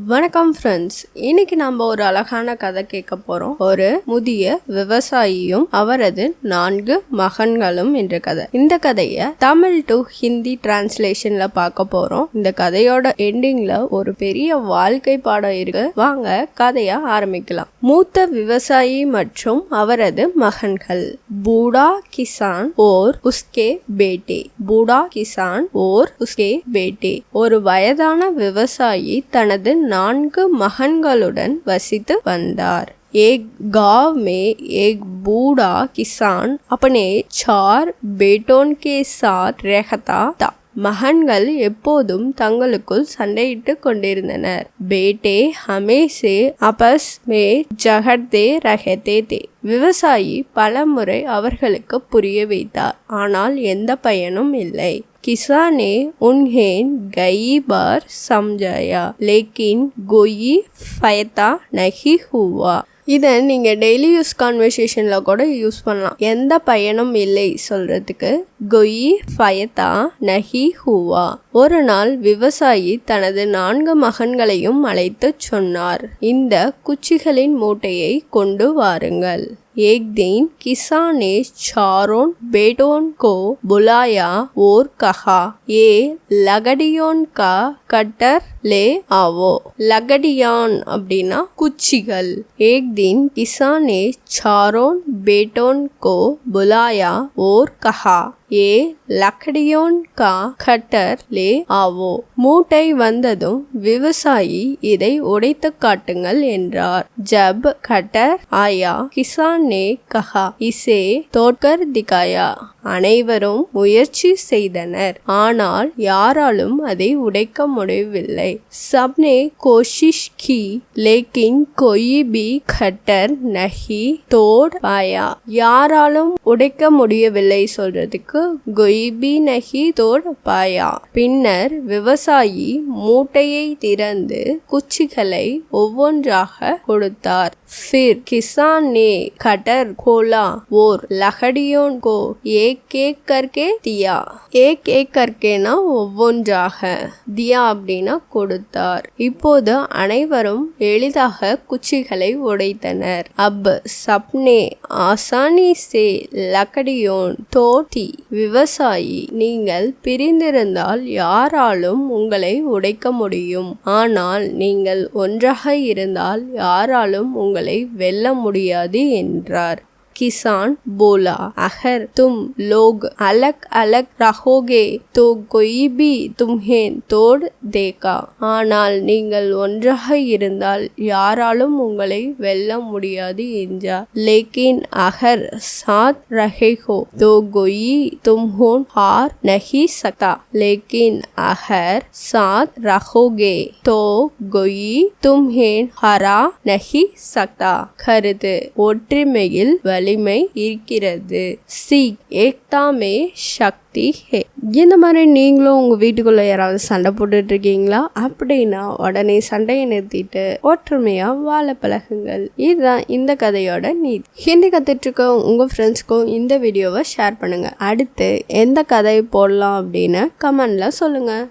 வணக்கம் ஃப்ரெண்ட்ஸ் இன்னைக்கு நம்ம ஒரு அழகான கதை கேட்க போறோம். ஒரு முதிய விவசாயியும் அவரது நான்கு மகன்களும் என்ற கதை. இந்த கதைய தமிழ் டு ஹிந்தி டிரான்ஸ்லேஷன்ல பார்க்க போறோம். இந்த கதையோட எண்டிங்ல ஒரு பெரிய வாழ்க்கை பாடம் இருக்கு. வாங்க கதைய ஆரம்பிக்கலாம். மூத்த விவசாயி மற்றும் அவரது மகன்கள். பூடா கிசான் ஓர் உஸ்கே பேட்டே பூடா கிசான் ஓர் உஸ்கே பேட்டே ஒரு வயதான விவசாயி தனது நான்கு மகன்களுடன் வசித்து வந்தார் एक गांव में एक बूढ़ा किसान अपने चार बेटों के साथ रहता था மகன்கள் எப்போதும் தங்களுக்குள் சண்டையிட்டு கொண்டிருந்தனர் பேட்டே ஹமேசே அபஸ் மே ஜகர்தே ரஹதே தே விவசாயி பலமுறை அவர்களுக்கு புரிய வைத்தார் ஆனால் எந்த பயனும் இல்லை किसाने उन्हें कई बार समझाया लेकिन कोई फायदा नहीं हुआ இதை நீங்கள் டெய்லி யூஸ் கான்வர்சேஷனில் கூட யூஸ் பண்ணலாம் எந்த பயனும் இல்லை சொல்கிறதுக்கு கொயி ஃபயத்தா நஹி ஹூவா ஒரு நாள் விவசாயி தனது நான்கு மகன்களையும் அழைத்து சொன்னார் இந்த குச்சிகளின் மூட்டையை கொண்டு வாருங்கள் एक दिन किसान ने चारों बेटों को बुलाया और कहा ये लगड़ियों का कटर ले आओ लगड़ियान அப்படின்னா குச்சிகள் एक दिन किसान ने चारों बेटों को बुलाया और कहा ஏ லக்கடியோன் கா கட்டர் லே ஆவோ. மூட்டை வந்ததும் விவசாயி இதை உடைத்து காட்டுங்கள் என்றார். ஜப் கட்டர் ஆயா கிசான் நே கஹா. இசே தோட்கர் திகாயா. அனைவரும் முயற்சி செய்தனர். ஆனால் யாராலும் அதை உடைக்க முடியவில்லை. சப்னே கோஷிஷ் கி லேக்கின் கொயி பி கட்டர் நஹி தோட் பாயா யாராலும் உடைக்க முடியவில்லை சொல்றதுக்கு குய்பி கொய்பினஹி தோட் பாயா பின்னர் விவசாயி மூட்டையை திறந்து குச்சிகளை ஒவ்வொன்றாக கொடுத்தார். ஃபிர் கிசான் ने कटर खोला और लकड़ियों को एक एक करके दिया एक एक करकेனா ஒவ்வொன்றாக தியா அப்படின்னா கொடுத்தார். இப்போது அனைவரும் எளிதாக குச்சிகளை உடைத்தனர். அப் சப்னே ஆசானி சே லக்கடியோன் தோட்டி விவசாயி நீங்கள் பிரிந்திருந்தால் யாராலும் உங்களை உடைக்க முடியும். ஆனால் நீங்கள் ஒன்றாக இருந்தால் யாராலும் உங்களை வெல்ல முடியாது என்றார். किसान बोला अगर तुम लोग अलग अलग रहोगे तो कोई भी तुम्हें तोड़ देगा ஆனால் நீங்கள் ஒன்றாக இருந்தால் யாராலும் உங்களை வெல்ல முடியாது என்றார் लेकिन अगर साथ रहे हो तो कोई तुम्हें हार नहीं सकता लेकिन अगर साथ रहोगे तो कोई तुम्हें हरा नहीं सकता கருது ஒற்றுமையில் வலிமை இருக்கிறது. சி ஏக்தாமே சக்தி ஹே. இந்த மாதிரி நீங்களும் உங்கள் வீட்டுக்குள்ளே யாராவது சண்டை போட்டுட்டு இருக்கீங்களா அப்படின்னா உடனே சண்டையை நிறுத்திட்டு ஒற்றுமையாக வாழ பழகுங்கள். இதுதான் இந்த கதையோட நீதி. ஹிந்தி கற்றுட்ருக்க உங்கள் ஃப்ரெண்ட்ஸ்க்கும் இந்த வீடியோவை ஷேர் பண்ணுங்கள் அடுத்து எந்த கதை போடலாம் அப்படின்னு கமெண்டில் சொல்லுங்கள்